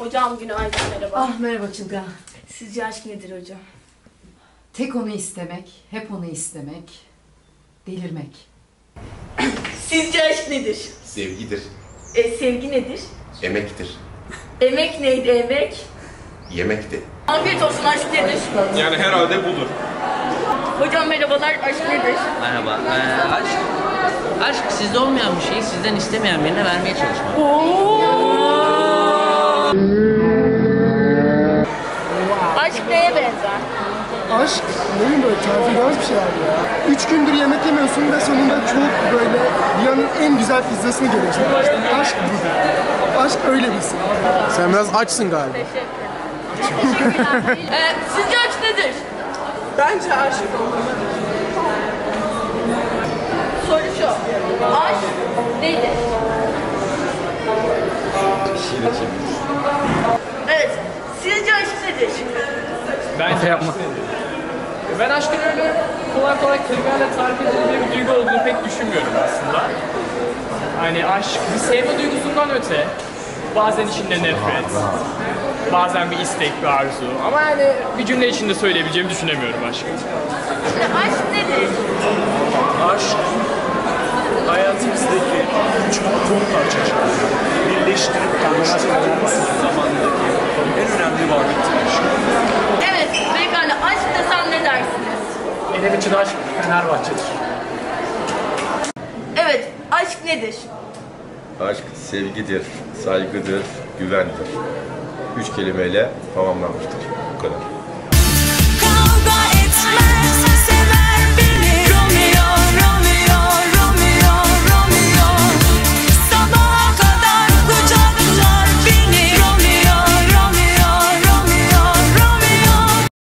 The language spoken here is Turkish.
Hocam günaydın merhaba. Ah merhaba Çılga. Sizce aşk nedir hocam? Tek onu istemek, hep onu istemek, delirmek. Sizce aşk nedir? Sevgidir, E, sevgi nedir? emektir, Emek neydi emek? yemekti. Afiyet olsun aşk nedir? Yani herhalde budur. Hocam merhabalar aşk nedir? Merhaba. Ee, aşk, aşk sizde olmayan bir şeyi sizden istemeyen birine vermeye çalışmak. Aşk neye benzer? Aşk neyin böyle terfiraz bir şey abi ya. Üç gündür yemek yemiyorsun ve sonunda çok böyle dünyanın en güzel pizzasını görüyorsun. Aşk bu. Aşk öyle bir şey. Sen biraz açsın galiba. E, sizce aşk nedir? Bence aşık Soru şu. Aşk nedir? Evet. Sizce aşk nedir? Bence yapma. Ben aşkın öyle kolay kolay kelimelerle tarif edilebilir bir duygu olduğunu pek düşünmüyorum aslında. Hani aşk bir sevme duygusundan öte. Bazen içinde nefret, bazen bir istek, bir arzu. Ama yani bir cümle içinde söyleyebileceğimi düşünemiyorum aşkı. İşte aşk nedir? Aşk hayatımızdaki üç atom parçacığı birleştirip tanıştırılması zamandaki en önemli varlıktır aşk. Evet, beyefendi aşk desem ne dersiniz? Benim için aşk Fenerbahçe'dir. Evet, aşk nedir? Aşk sevgidir, saygıdır, güvendir. Üç kelimeyle tamamlanmıştır. Bu kadar.